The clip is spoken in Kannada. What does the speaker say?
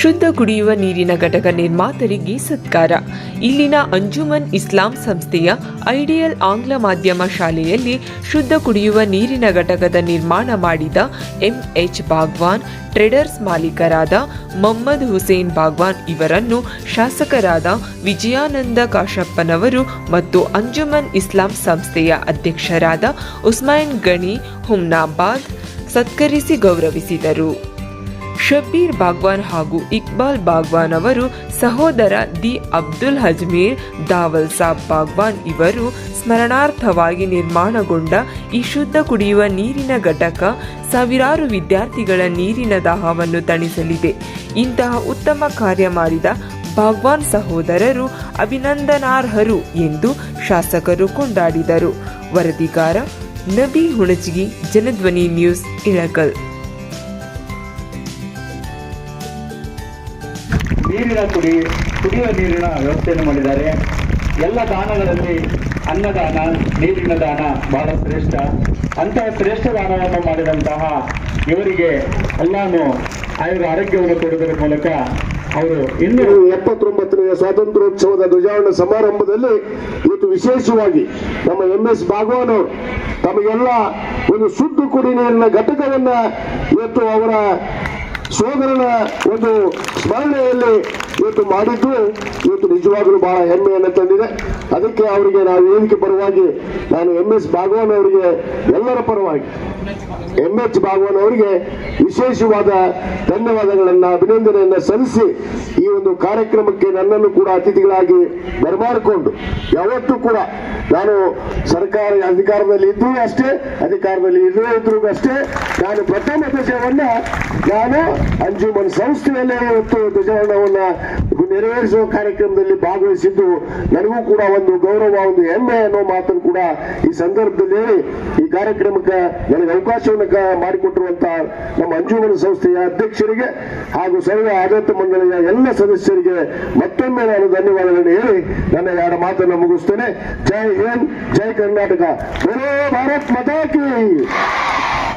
ಶುದ್ಧ ಕುಡಿಯುವ ನೀರಿನ ಘಟಕ ನಿರ್ಮಾತರಿಗೆ ಸತ್ಕಾರ. ಇಲ್ಲಿನ ಅಂಜುಮನ್ ಇಸ್ಲಾಂ ಸಂಸ್ಥೆಯ ಐಡಿಯಲ್ ಆಂಗ್ಲ ಮಾಧ್ಯಮ ಶಾಲೆಯಲ್ಲಿ ಶುದ್ಧ ಕುಡಿಯುವ ನೀರಿನ ಘಟಕದ ನಿರ್ಮಾಣ ಮಾಡಿದ ಎಂಎಚ್ ಬಾಗ್ವಾನ್ ಟ್ರೇಡರ್ಸ್ ಮಾಲೀಕರಾದ ಮೊಹಮ್ಮದ್ ಹುಸೇನ್ ಬಾಗ್ವಾನ್ ಇವರನ್ನು ಶಾಸಕರಾದ ವಿಜಯಾನಂದ ಕಾಶಪ್ಪನವರು ಮತ್ತು ಅಂಜುಮನ್ ಇಸ್ಲಾಂ ಸಂಸ್ಥೆಯ ಅಧ್ಯಕ್ಷರಾದ ಉಸ್ಮಾನ್ ಗಣಿ ಹುಮ್ನಾಬಾದ್ ಸತ್ಕರಿಸಿ ಗೌರವಿಸಿದರು. ಶಬ್ಬೀರ್ ಬಾಗ್ವಾನ್ ಹಾಗೂ ಇಕ್ಬಾಲ್ ಬಾಗ್ವಾನ್ ಅವರು ಸಹೋದರ ದಿ ಅಬ್ದುಲ್ ಹಜ್ಮೀರ್ ದಾವಲ್ ಸಾಬ್ ಬಾಗ್ವಾನ್ ಇವರು ಸ್ಮರಣಾರ್ಥವಾಗಿ ನಿರ್ಮಾಣಗೊಂಡ ಈ ಶುದ್ಧ ಕುಡಿಯುವ ನೀರಿನ ಘಟಕ ಸಾವಿರಾರು ವಿದ್ಯಾರ್ಥಿಗಳ ನೀರಿನ ದಾಹವನ್ನು ತಣಿಸಲಿದೆ. ಇಂತಹ ಉತ್ತಮ ಕಾರ್ಯ ಮಾಡಿದ ಬಾಗ್ವಾನ್ ಸಹೋದರರು ಅಭಿನಂದನಾರ್ಹರು ಎಂದು ಶಾಸಕರು ಕೊಂಡಾಡಿದರು. ವರದಿಗಾರ ನಬಿ ಹುಣಚಗಿ, ಜನಧ್ವನಿ ನ್ಯೂಸ್ ಇಳಕಲ್. ನೀರಿನ ಕುಡಿ, ಕುಡಿಯುವ ನೀರಿನ ವ್ಯವಸ್ಥೆಯನ್ನು ಮಾಡಿದ್ದಾರೆ. ಎಲ್ಲ ದಾನಗಳಲ್ಲಿ ಅನ್ನದಾನ, ನೀರಿನ ದಾನ ಬಹಳ ಶ್ರೇಷ್ಠ. ಅಂತಹ ಶ್ರೇಷ್ಠ ದಾನವನ್ನು ಮಾಡಿದಂತಹ ಇವರಿಗೆ ಎಲ್ಲಾನು ಆಯುರ ಆರೋಗ್ಯವನ್ನು ಕೊಡುವುದರ ಮೂಲಕ ಅವರು ಇನ್ನೂ ಎಪ್ಪತ್ತೊಂಬತ್ತನೆಯ ಸ್ವಾತಂತ್ರ್ಯೋತ್ಸವದ ಧ್ವಜಾರೋಹಣ ಸಮಾರಂಭದಲ್ಲಿ ಇವತ್ತು ವಿಶೇಷವಾಗಿ ನಮ್ಮ ಎಂ ಎಸ್ ಭಾಗವಾನ್ ಅವರು ತಮಗೆಲ್ಲ ಒಂದು ಶುದ್ಧ ಕುಡಿ ನೀರಿನ ಘಟಕವನ್ನ ಇವತ್ತು ಅವರ ಸೋದರನ ಒಂದು ಸ್ಮರಣೆಯಲ್ಲಿ ಇವತ್ತು ಮಾಡಿದ್ದು ಇವತ್ತು ನಿಜವಾಗಲೂ ಬಹಳ ಹೆಮ್ಮೆಯನ್ನು ತಂದಿದೆ. ಅದಕ್ಕೆ ಅವರಿಗೆ ನಾವು ವೇದಿಕೆ ಪರವಾಗಿ ನಾನು ಎಂ ಎಸ್ ಭಾಗವಾನ್ ಅವರಿಗೆ ಎಲ್ಲರ ಪರವಾಗಿ ಎಂ ಎಚ್ ಭಾಗವಾನ್ ಅವರಿಗೆ ವಿಶೇಷವಾದ ಧನ್ಯವಾದಗಳನ್ನ, ಅಭಿನಂದನೆಯನ್ನ ಸಲ್ಲಿಸಿ ಈ ಒಂದು ಕಾರ್ಯಕ್ರಮಕ್ಕೆ ನನ್ನನ್ನು ಕೂಡ ಅತಿಥಿಗಳಾಗಿ ಬರಮಾಡಿಕೊಂಡು ಯಾವತ್ತೂ ಕೂಡ ನಾನು ಸರ್ಕಾರ ಅಧಿಕಾರದಲ್ಲಿ ಇದ್ದು ಅಷ್ಟೇ, ಅಧಿಕಾರದಲ್ಲಿ ಇದೇ ಇದ್ರು ಅಷ್ಟೇ, ನಾನು ಪ್ರಥಮ ಧ್ವಜವನ್ನ ನಾನು ಅಂಜುಮನ್ ಸಂಸ್ಥೆಯಲ್ಲೇ ಇವತ್ತು ಧ್ವಜವನ್ನ ನೆರವೇರಿಸುವ ಕಾರ್ಯಕ್ರಮದಲ್ಲಿ ಭಾಗವಹಿಸಿದ್ದು ನನಗೂ ಕೂಡ ಒಂದು ಗೌರವ, ಒಂದು ಹೆಮ್ಮೆ ಅನ್ನೋ ಮಾತನ್ನು ಕೂಡ ಈ ಸಂದರ್ಭದಲ್ಲಿ ಹೇಳಿ ಈ ಕಾರ್ಯಕ್ರಮಕ್ಕೆ ನನಗೆ ಅವಕಾಶವನ್ನು ಮಾಡಿಕೊಟ್ಟಿರುವಂತಹ ಮಾಡಿಕೊಟ್ಟಿರುವಂತ ನಮ್ಮ ಅಂಜುಮನ ಸಂಸ್ಥೆಯ ಅಧ್ಯಕ್ಷರಿಗೆ ಹಾಗೂ ಸರ್ವ ಆಡಳಿತ ಮಂಡಳಿಯ ಎಲ್ಲ ಸದಸ್ಯರಿಗೆ ಮತ್ತೊಮ್ಮೆ ನಾನು ಧನ್ಯವಾದಗಳನ್ನು ಹೇಳಿ ನನ್ನ ಎರಡು ಮಾತನ್ನು ಮುಗಿಸ್ತೇನೆ. ಜೈ ಹಿಂದ್, ಜೈ ಕರ್ನಾಟಕ. ಭಾರತ್ ಮಾತಾ ಕಿ